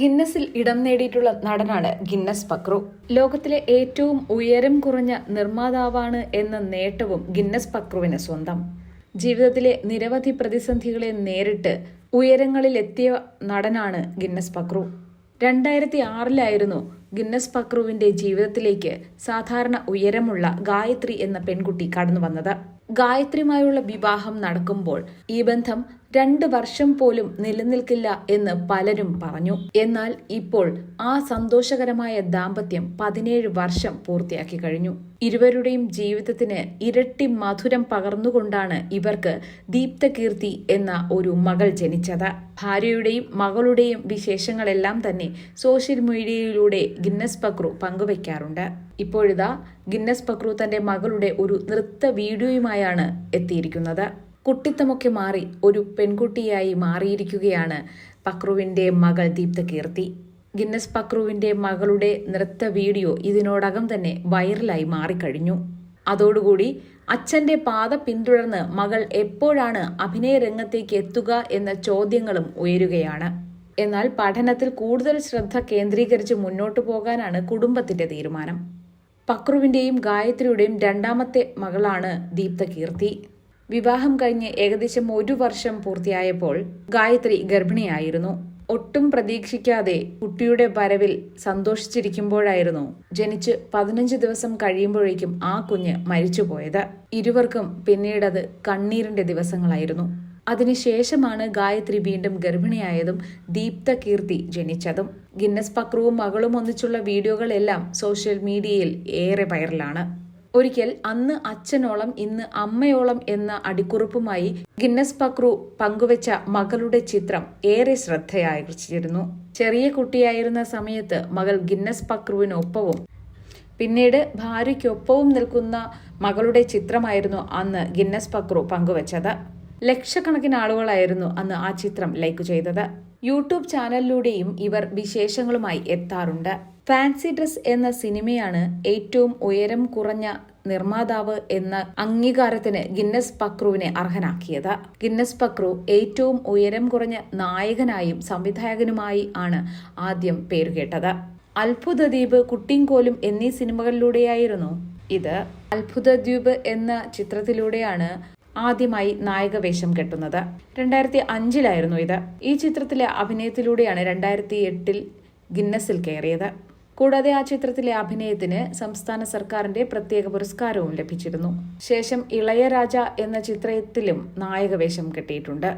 ഗിന്നസിൽ ഇടം നേടിയിട്ടുള്ള നടനാണ് ഗിന്നസ് പക്രു. ലോകത്തിലെ ഏറ്റവും ഉയരം കുറഞ്ഞ നിർമ്മാതാവാണ് എന്ന നേട്ടവും ഗിന്നസ് പക്രുവിന് സ്വന്തം. ജീവിതത്തിലെ നിരവധി പ്രതിസന്ധികളെ നേരിട്ട് ഉയരങ്ങളിൽ എത്തിയ നടനാണ് ഗിന്നസ് പക്രു. രണ്ടായിരത്തി ആറിലായിരുന്നു ഗിന്നസ് പക്രുവിന്റെ ജീവിതത്തിലേക്ക് സാധാരണ ഉയരമുള്ള ഗായത്രി എന്ന പെൺകുട്ടി കടന്നു വന്നത് ഗായത്രിയുമായുള്ള വിവാഹം നടക്കുമ്പോൾ ഈ ബന്ധം രണ്ട് വർഷം പോലും നിലനിൽക്കില്ല എന്ന് പലരും പറഞ്ഞു. എന്നാൽ ഇപ്പോൾ ആ സന്തോഷകരമായ ദാമ്പത്യം പതിനേഴ് വർഷം പൂർത്തിയാക്കി കഴിഞ്ഞു. ഇരുവരുടെയും ജീവിതത്തിന് ഇരട്ടി മധുരം പകർന്നുകൊണ്ടാണ് ഇവർക്ക് ദീപ്തകീർത്തി എന്ന ഒരു മകൾ ജനിച്ചത്. ഭാര്യയുടെയും മകളുടെയും വിശേഷങ്ങളെല്ലാം തന്നെ സോഷ്യൽ മീഡിയയിലൂടെ ഗിന്നസ് പക്രു പങ്കുവയ്ക്കാറുണ്ട് ഇപ്പോഴിതാ ഗിന്നസ് പക്രു തന്റെ മകളുടെ ഒരു നൃത്ത വീഡിയോയുമായാണ് എത്തിയിരിക്കുന്നത്. കുട്ടിത്തമൊക്കെ മാറി ഒരു പെൺകുട്ടിയായി മാറിയിരിക്കുകയാണ് പക്രുവിന്റെ മകൾ ദീപ്ത കീർത്തി ഗിന്നസ് പക്രുവിന്റെ മകളുടെ നൃത്ത വീഡിയോ ഇതിനോടകം തന്നെ വൈറലായി മാറിക്കഴിഞ്ഞു. അതോടുകൂടി അച്ഛന്റെ പാത പിന്തുടർന്ന് മകൾ എപ്പോഴാണ് അഭിനയ രംഗത്തേക്ക് എത്തുക എന്ന ചോദ്യങ്ങളും ഉയരുകയാണ്. എന്നാൽ പഠനത്തിൽ കൂടുതൽ ശ്രദ്ധ കേന്ദ്രീകരിച്ച് മുന്നോട്ടു പോകാനാണ് കുടുംബത്തിന്റെ തീരുമാനം. പക്രുവിന്റെയും ഗായത്രിയുടെയും രണ്ടാമത്തെ മകളാണ് ദീപ്ത കീർത്തി. വിവാഹം കഴിഞ്ഞ് ഏകദേശം ഒരു വർഷം പൂർത്തിയായപ്പോൾ ഗായത്രി ഗർഭിണിയായിരുന്നു. ഒട്ടും പ്രതീക്ഷിക്കാതെ കുട്ടിയുടെ വരവിൽ സന്തോഷിച്ചിരിക്കുമ്പോഴായിരുന്നു ജനിച്ച് പതിനഞ്ച് ദിവസം കഴിയുമ്പോഴേക്കും ആ കുഞ്ഞ് മരിച്ചുപോയത്. ഇരുവർക്കും പിന്നീടത് കണ്ണീരിന്റെ ദിവസങ്ങളായിരുന്നു. അതിനുശേഷമാണ് ഗായത്രി വീണ്ടും ഗർഭിണിയായതും ദീപ്ത കീർത്തി ജനിച്ചതും. ഗിന്നസ് പക്രുവും മകളും ഒന്നിച്ചുള്ള വീഡിയോകളെല്ലാം സോഷ്യൽ മീഡിയയിൽ ഏറെ വൈറലാണ്. ഒരിക്കൽ അന്ന് അച്ഛനോളം ഇന്ന് അമ്മയോളം എന്ന അടിക്കുറിപ്പുമായി ഗിന്നസ് പക്രു പങ്കുവച്ച മകളുടെ ചിത്രം ഏറെ ശ്രദ്ധയാകർഷിച്ചിരുന്നു. ചെറിയ കുട്ടിയായിരുന്ന സമയത്ത് മകൾ ഗിന്നസ് പക്രുവിനൊപ്പവും പിന്നീട് ഭാര്യയ്ക്കൊപ്പവും നിൽക്കുന്ന മകളുടെ ചിത്രമായിരുന്നു അന്ന് ഗിന്നസ് പക്രു പങ്കുവച്ചത്. ലക്ഷക്കണക്കിന് ആളുകളായിരുന്നു അന്ന് ആ ചിത്രം ലൈക്ക് ചെയ്തത്. യൂട്യൂബ് ചാനലിലൂടെയും ഇവർ വിശേഷങ്ങളുമായി എത്താറുണ്ട്. ഫാൻസി ഡ്രസ് എന്ന സിനിമയാണ് ഏറ്റവും ഉയരം കുറഞ്ഞ നിർമ്മാതാവ് എന്ന അംഗീകാരത്തിന് ഗിന്നസ് പക്രുവിനെ അർഹനാക്കിയത്. ഗിന്നസ് പക്രു ഏറ്റവും ഉയരം കുറഞ്ഞ നായകനായും സംവിധായകനുമായി ആണ് ആദ്യം പേരുകേട്ടത് അത്ഭുതദ്വീപ് കുട്ടിങ്കോലും എന്നീ സിനിമകളിലൂടെയായിരുന്നു ഇത്. അത്ഭുതദ്വീപ് എന്ന ചിത്രത്തിലൂടെയാണ് ആദ്യമായി നായകവേഷം കെട്ടുന്നത്. രണ്ടായിരത്തി അഞ്ചിലായിരുന്നു ഇത്. ഈ ചിത്രത്തിലെ അഭിനയത്തിലൂടെയാണ് രണ്ടായിരത്തി എട്ടിൽ ഗിന്നസിൽ കയറിയത്. കൂടാതെ ആ ചിത്രത്തിലെ അഭിനയത്തിന് സംസ്ഥാന സർക്കാരിന്റെ പ്രത്യേക പുരസ്കാരവും ലഭിച്ചിരുന്നു. ശേഷം ഇളയരാജ എന്ന ചിത്രത്തിലും നായകവേഷം കെട്ടിയിട്ടുണ്ട്.